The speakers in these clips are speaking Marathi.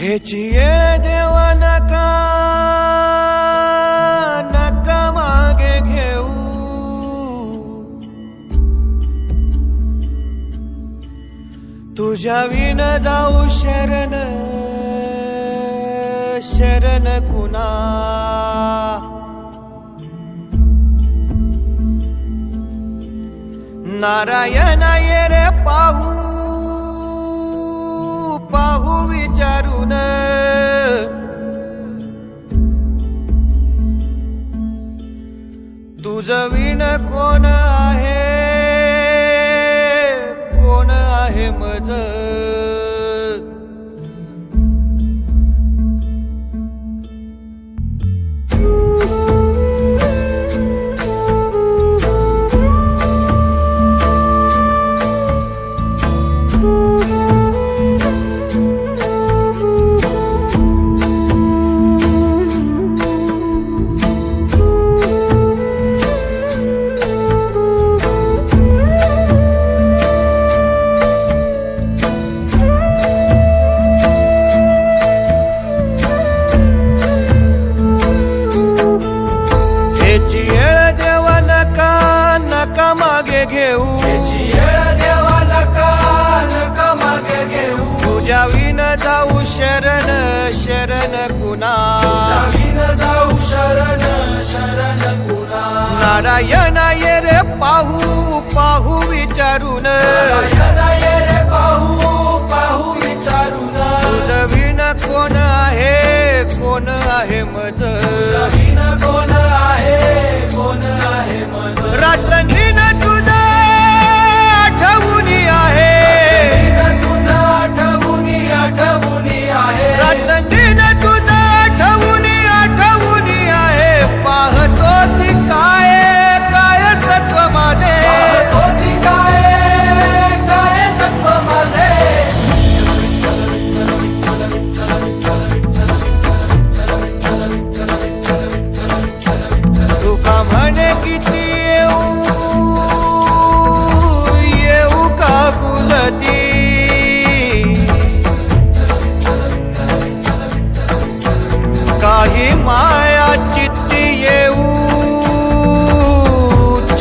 हेची येळ देवा नका नका मागे घेऊ. तुझ्या विन जाऊ शरण शरण कुणा? नारायण ये रे पाहू. पाहू विचारून. तुझ विण कोण कोण कुणा? जाऊ शरण शरण कुणा? नारायण ये रे पाहू पाहू विचारून.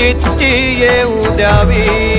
इच्छी येऊ द्यावी.